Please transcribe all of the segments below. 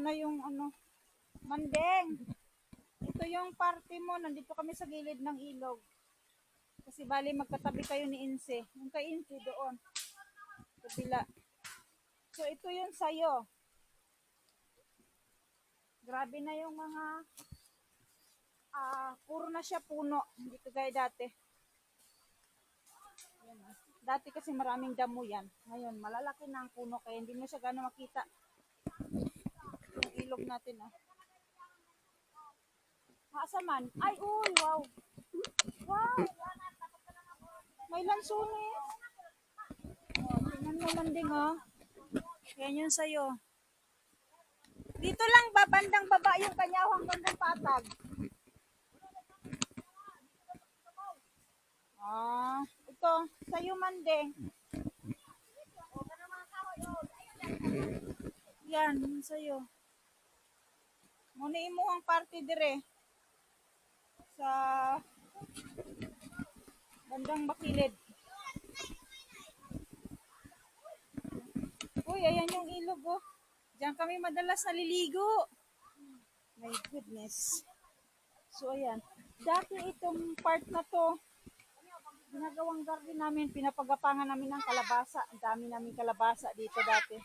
na yung ano. Mandeng! Ito yung party mo. Nandito kami sa gilid ng ilog. Kasi bali magkatabi kayo ni Inse. Yung kay Inse doon. Kabila. So ito yung sayo. Grabe na yung mga ah puro na siya puno. Hindi kagaya dati. Ah. Dati kasi maraming damo yan. Ngayon, malalaki na ang puno kaya hindi mo siya gano'ng makita. Yung ilog natin, ah. Maasaman. Ay, uy, wow. Wow. May lansunis. Oh, tingnan mo man din, oh. Yan yun sa'yo. Dito lang ba, bandang baba yung kanyaw hanggang ng patag. Ah, ito, sa'yo man din. Yan, yun sa'yo. Muna imo ang party dire. Sa bandang bakilid. Uy, ayan yung ilog oh. Diyan kami madalas naliligo. My goodness. So, ayan. Dati itong part na to, ginagawang garden namin, pinapagapangan namin ng kalabasa. Ang dami namin kalabasa dito dati.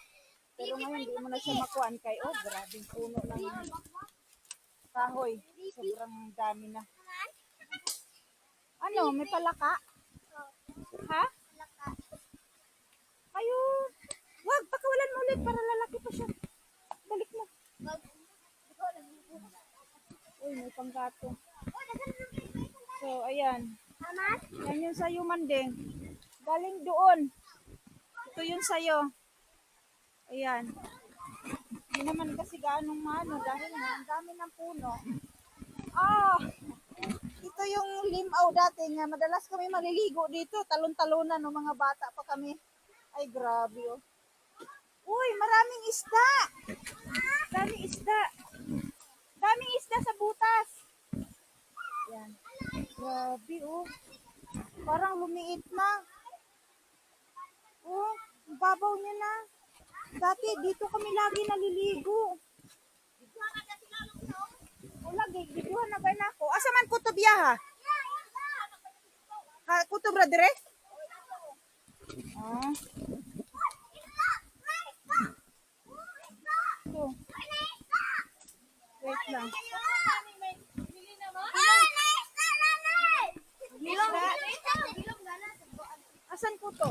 Pero ngayon, di mo na siya makuhaan kay, oh, grabing puno ng kahoy. Sobrang dami na. Ano, may palaka? Ha? Ayun. Wag, pakawalan mo ulit para lalaki pa siya. Balik mo. Uy, may panggato. So, ayan. Yan yung sayo manding. Galing doon. Ito yung sayo. Ayan. Hindi naman kasi gaanong mano dahil nga ang dami ng puno. Ah! Ito yung limaw dati nga. Madalas kami maliligo dito. Talon-talunan ng mga bata pa kami. Ay, grabe oh. Uy, maraming isda. Daming isda. Daming isda sa butas. Yan. Grabe, oh. Parang lumiit na. Oh, babaw niya na. Dati, dito kami lagi naliligo. Wala, gigiguhan na ba na ako? Asa man kutob ya ha? Ha, kutob ra dire? Ah. Ito. Wait lang. Asan ko to?